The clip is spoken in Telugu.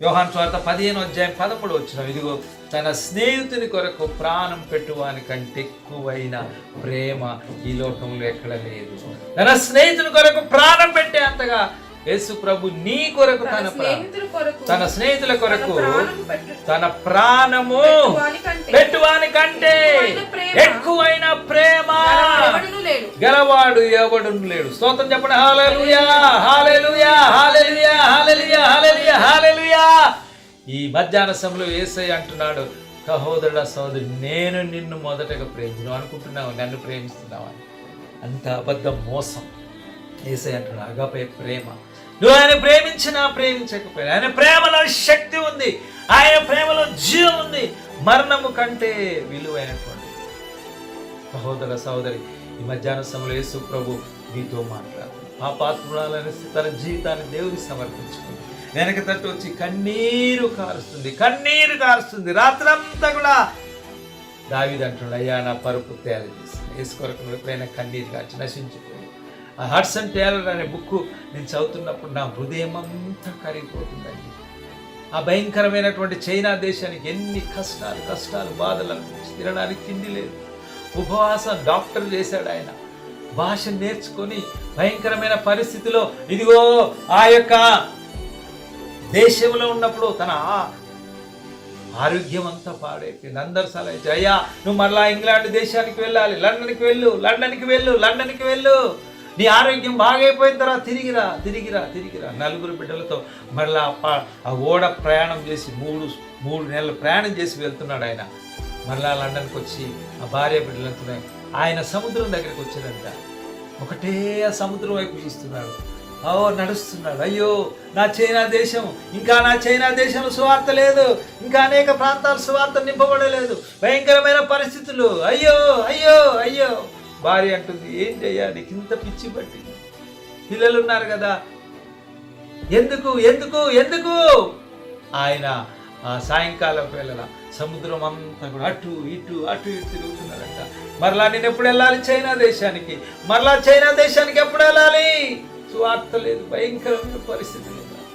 యోహాన్ స్వార్థ పదిహేను అధ్యాయం పదమూడు వచ్చిన ఇదిగో తన స్నేహితుని కొరకు ప్రాణం పెట్టువాని కంటే ఎక్కువైన ప్రేమ ఈ లోకంలో ఎక్కడ లేదు. తన స్నేహితుని కొరకు ప్రాణం పెట్టే అంతగా యేసు ప్రభు నీ కొరకు తన తన స్నేహితుల కొరకు తన ప్రాణము పెట్టువాని కంటే ఎక్కువైన ప్రేమ. గలవాడు ఎవడును లేడు. స్తోత్రం చెప్పండి. Hallelujah hallelujah hallelujah. ఈ మధ్యాహ్న సమయంలో ఏసై అంటున్నాడు సహోదరుడ సహోదరి నేను నిన్ను మొదటగా ప్రేమించను. అనుకుంటున్నావు? నన్ను ప్రేమిస్తున్నావు? అని అంత అబద్ధం మోసం. ఏసై అంటున్నాడు అగపే ప్రేమ. నువ్వు ఆయన ప్రేమించినా ప్రేమించకపోయినా ఆయన ప్రేమలో శక్తి ఉంది ఆయన ప్రేమలో జీవం ఉంది. మరణము కంటే విలువైనటువంటి సహోదర సహోదరి ఈ మధ్యాహ్న సమయంలో యేసు ప్రభు నీతో మాట్లాడు. పాపాత్మురాలని తన జీవితాన్ని దేవుడికి సమర్పించుకుంది. వెనక తట్టు వచ్చి కన్నీరు కారుస్తుంది కన్నీరు కారుస్తుంది. రాత్రంతా కూడా దావిది అంటున్నాడు అయ్యా నా పరుపు తయారు చేసి యేసు కొరకు ఎప్పుడైనా కన్నీరు కాచి నశించిపోయి ఆ హడ్సన్ టేలర్ అనే బుక్ నేను చదువుతున్నప్పుడు నా హృదయం అంతా కరిగిపోతుందండి. ఆ భయంకరమైనటువంటి చైనా దేశానికి ఎన్ని కష్టాలు కష్టాలు బాధలు అనిపించి తినడానికి తిండి లేదు. ఉపవాసం డాక్టర్ చేశాడు ఆయన. భాష నేర్చుకొని భయంకరమైన పరిస్థితిలో ఇదిగో ఆ యొక్క దేశంలో ఉన్నప్పుడు తన ఆరోగ్యం అంతా పాడైపోయింది. అందరు సలహా అయ్యా నువ్వు మరలా ఇంగ్లాండ్ దేశానికి వెళ్ళాలి. లండన్కి వెళ్ళు లండన్కి వెళ్ళు లండన్కి వెళ్ళు. నీ ఆరోగ్యం బాగైపోయిన తర్వాత తిరిగిరా తిరిగిరా తిరిగిరా నలుగురు బిడ్డలతో మరలా ఆ ఆ ఓడ ప్రయాణం చేసి మూడు మూడు నెలలు ప్రయాణం చేసి వెళ్తున్నాడు ఆయన. మరలా లండన్కి వచ్చి ఆ భార్య బిడ్డలతో ఆయన సముద్రం దగ్గరికి వచ్చాడంట. ఒకటే ఆ సముద్రం వైపు చూస్తున్నాడు. ఓ నడుస్తున్నాడు. అయ్యో నా చైనా దేశం ఇంకా నా చైనా దేశంలో సువార్త లేదు. ఇంకా అనేక ప్రాంతాలు సువార్త నింపబడలేదు. భయంకరమైన పరిస్థితులు. అయ్యో అయ్యో అయ్యో. భార్య అంటుంది ఏం చేయాలి కింద పిచ్చి పట్టి. పిల్లలు ఉన్నారు కదా. ఎందుకు? ఎందుకు? ఎందుకు? ఆయన సాయంకాలం వేళల సముద్రం అంతా కూడా అటు ఇటు అటు ఇటు తిరుగుతున్నారంట. మరలా నేను ఎప్పుడు వెళ్ళాలి? చైనా దేశానికి. మరలా చైనా దేశానికి ఎప్పుడు వెళ్ళాలి? సువార్త లేదు భయంకరమైన పరిస్థితులు.